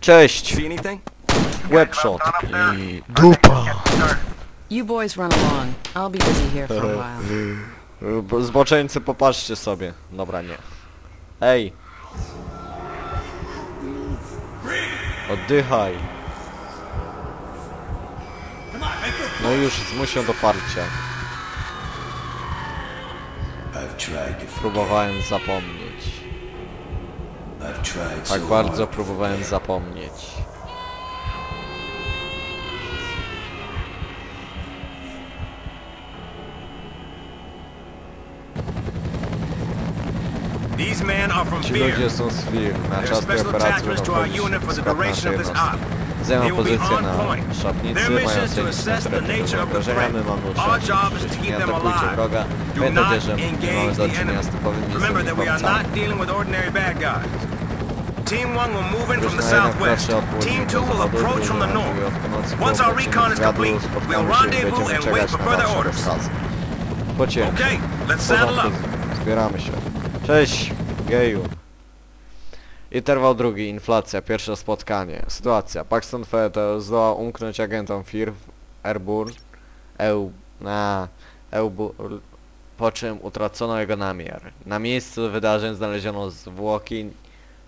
Cześć! See anything? Webshot i dupa! You boys run along. I'll be busy here for a while. Bo- Zboczeńcy, popatrzcie sobie. Dobra, nie. Ej! Oddychaj. No już zmuś do parcia. Próbowałem zapomnieć. Tak bardzo próbowałem zapomnieć. Ci ludzie są z firm. Na czas tej operacji. Zajmą pozycję na szatnicy, mają cenić zagrożenia, threat. my mamy utrzymać nie atakujcie wroga. Pamiętajcie, że mamy do czynienia z typowymi Remember Team 1 will move in from the southwest. Team 2 południową will approach from the north. Once our po recon is complete, we'll rendezvous and wait for further orders. up. porządku, Zbieramy się. Cześć, geju. Interwał drugi, inflacja, pierwsze spotkanie. Sytuacja. Paxton Fetter zdołał umknąć agentom FIR w Airburn, EU, na Eubur, po czym utracono jego namiar. Na miejscu wydarzeń znaleziono zwłoki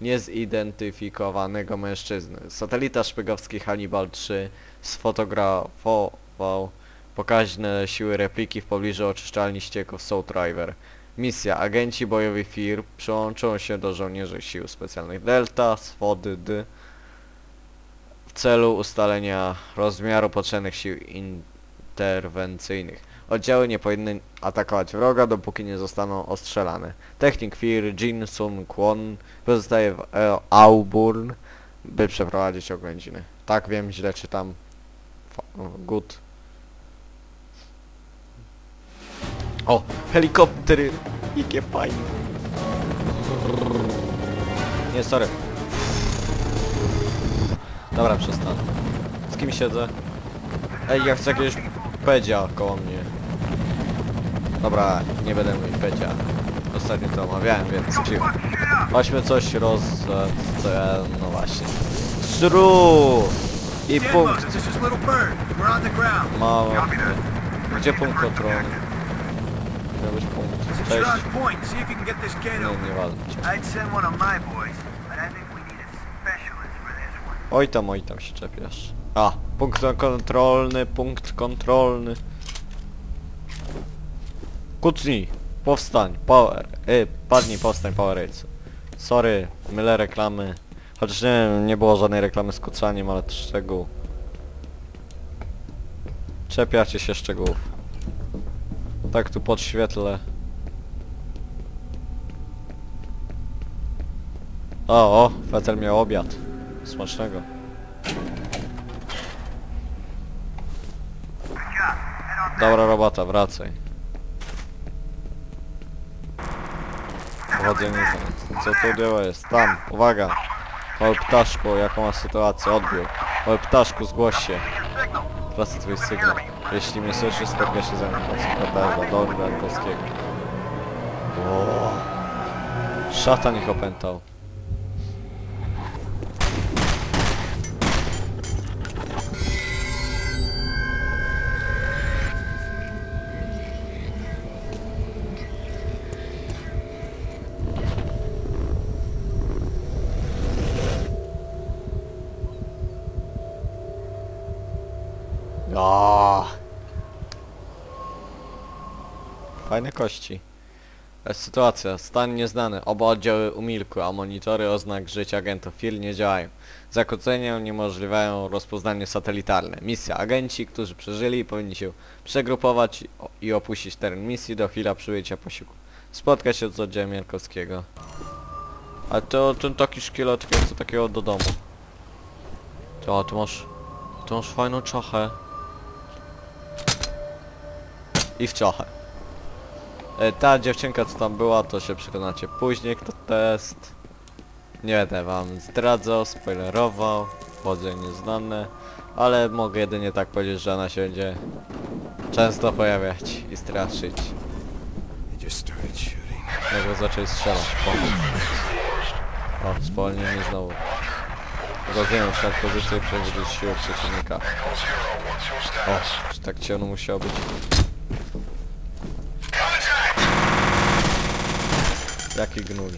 niezidentyfikowanego mężczyzny. Satelita szpiegowski Hannibal 3 sfotografował pokaźne siły repliki w pobliżu oczyszczalni ścieków Soul Driver. Misja. Agenci bojowi FIR przyłączą się do żołnierzy sił specjalnych Delta, Swody D w celu ustalenia rozmiaru potrzebnych sił interwencyjnych. Oddziały nie powinny atakować wroga, dopóki nie zostaną ostrzelane. Technik FIR Jin Sun Kwon pozostaje w e Auburn, by przeprowadzić oględziny. Tak wiem, źle czytam. Good. O, helikoptery! Jakie fajne. Nie, sorry. Dobra, przestanę. Z kim siedzę? Ej, ja chcę jakiegoś pedzia koło mnie. Dobra, nie będę mówić pedzia. Ostatnio to omawiałem, więc cicho. Chodźmy coś roz... no właśnie. Sru! I punkt. Mało. Gdzie punkt kontrolny? Miał być punkt. Cześć. Nie. Oj tam, oj tam się czepiasz. A, punkt kontrolny, punkt kontrolny. Kucnij, powstań, power, y, padnij, powstań, power race. Sorry, mylę reklamy. Chociaż nie, nie było żadnej reklamy z kucaniem, ale to szczegół. Czepiacie się szczegółów. Tak tu podświetlę. O, o, Fetel miał obiad. Smacznego. Dobra robota, wracaj. Powodzenia za- Co tu dzieło jest? Tam, uwaga! Mały ptaszku, jaką ma sytuację? Odbiór. Mały ptaszku, zgłoś się. Tracę twój sygnał. Jeśli mnie słyszysz, spotka się ze mną sekretarza do Angielskiego. O, Szatan ich opętał. O! Fajne kości. Sytuacja. Stan nieznany. Oba oddziały umilkły, a monitory oznak życia agentów FIL nie działają. Zakłócenia uniemożliwiają rozpoznanie satelitarne. Misja. Agenci, którzy przeżyli, powinni się przegrupować i opuścić teren misji do chwila przyjęcia posiłku. Spotkać się z oddziałem Jankowskiego. A to ten taki szkielet chce takiego do domu. To, ty masz... Ty masz fajną czachę. I w czachę. E, Ta dziewczynka co tam była, to się przekonacie później, kto to jest. Nie będę wam zdradzał, spoilerował, wodze nieznane, ale mogę jedynie tak powiedzieć, że ona się będzie często pojawiać i straszyć. Jakby zaczęli strzelać. O, spowolnienie znowu. Rozumiem trzymać pozycję i przewidzieć siłę przeciwnika. O, czy tak ciemno musiało być? Jaki gnój.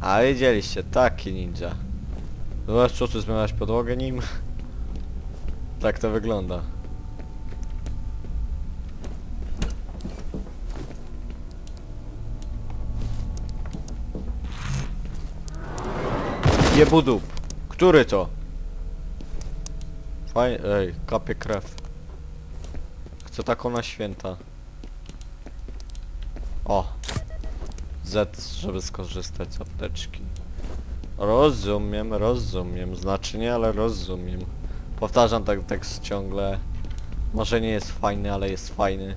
A widzieliście, taki ninja. Zobacz co tu zmieniać podłogę nim? tak to wygląda. Jebudup. Który to? Faj... Ej, kapie krew. Chcę taką na święta. O. Z, żeby skorzystać z apteczki. Rozumiem, rozumiem. Znaczy nie, ale rozumiem. Powtarzam tak tekst ciągle. Może nie jest fajny, ale jest fajny.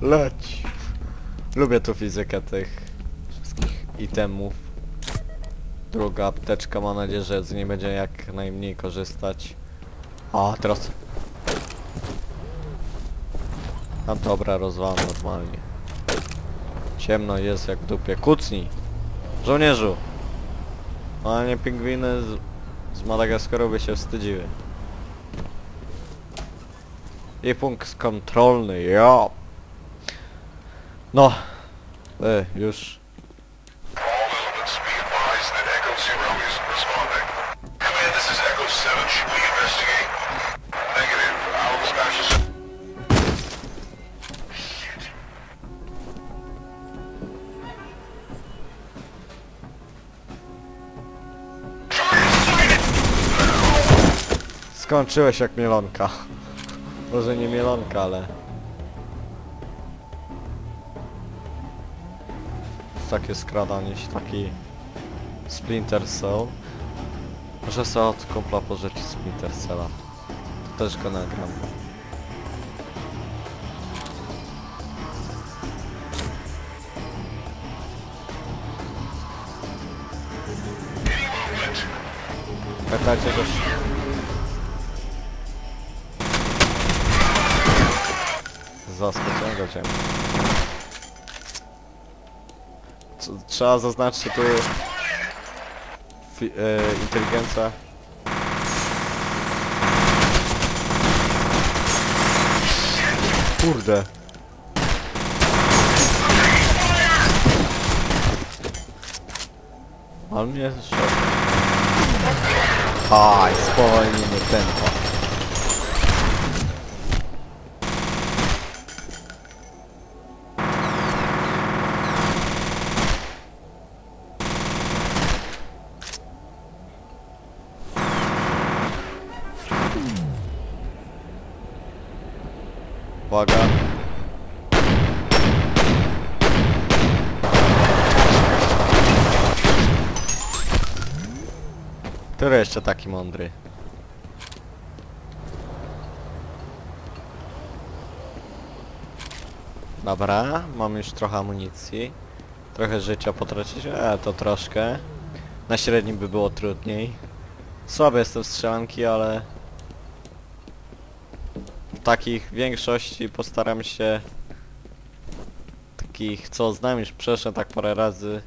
Leć. Lubię tu fizykę tych wszystkich itemów. Druga apteczka, mam nadzieję, że z niej będzie jak najmniej korzystać. A, teraz... A dobra, rozwalam normalnie. Ciemno jest jak w dupie. Kucnij! Żołnierzu! A nie pingwiny z, z Madagaskaru by się wstydziły. I punkt kontrolny, ja! No! E, już. Skończyłeś jak mielonka. Może nie mielonka, ale... Takie skradanie się, taki... Splinter Cell. Może sobie od kumpla pożyczyć Splinter Cella. To też go nagram. Pamiętajcie go... Zaskoczyłem go cię. Trzeba zaznaczyć tu... E, inteligencja. Kurde. Ale mnie szok. Aj, spowolnimy tempo. Uwaga. Który jeszcze taki mądry? Dobra, mam już trochę amunicji. Trochę życia potracić, e, to troszkę. Na średnim by było trudniej. Słaby jestem strzelanki, ale... Takich większości postaram się... Takich, co znam już przeszedłem tak parę razy.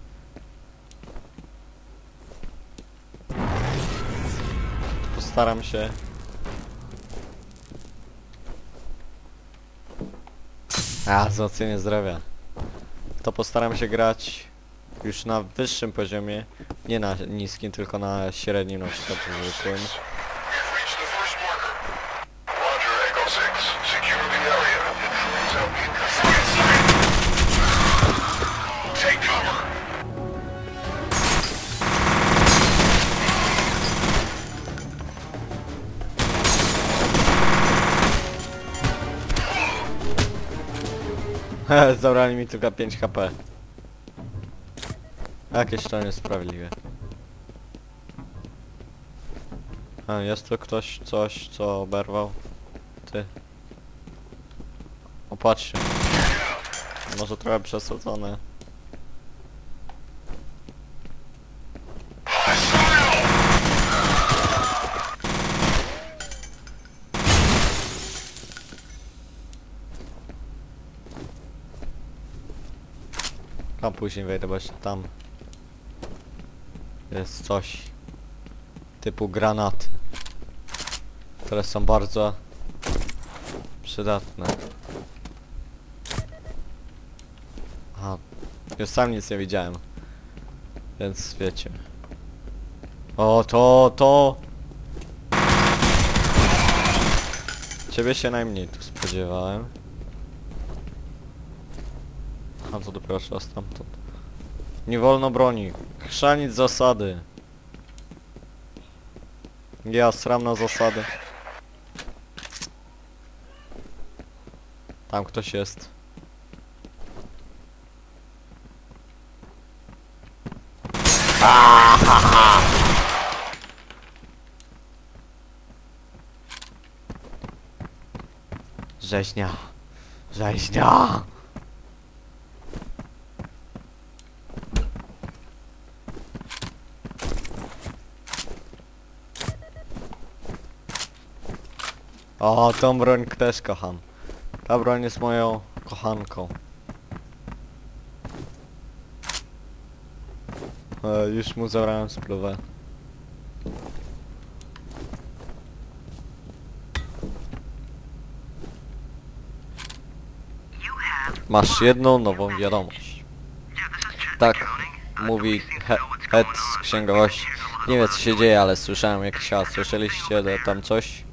Postaram się... A, wzmocnienie zdrowia. To postaram się grać już na wyższym poziomie, nie na niskim, tylko na średnim, na przykład zwykłym. Zabrali mi tylko 5 HP. Jakieś to niesprawiedliwe. A, jest tu ktoś, coś, co oberwał? Ty. Opatrzcie. Może trochę przesadzone. Tam później wejdę, bo tam jest coś typu granaty, które są bardzo przydatne. Aha, już sam nic nie widziałem, więc wiecie. O, to, to! Ciebie się najmniej tu spodziewałem. A to dopiero trzeba stamtąd. Nie wolno broni. Chrzanić zasady. Ja sram na zasady. Tam ktoś jest. Rzeźnia. Rzeźnia. O, tą broń też kocham. Ta broń jest moją kochanką. E, już mu zabrałem spluwę. Masz jedną nową wiadomość. Tak, mówi he Head z księgowości. Nie wiem co się dzieje, ale słyszałem jakiś hałas. Słyszeliście tam coś?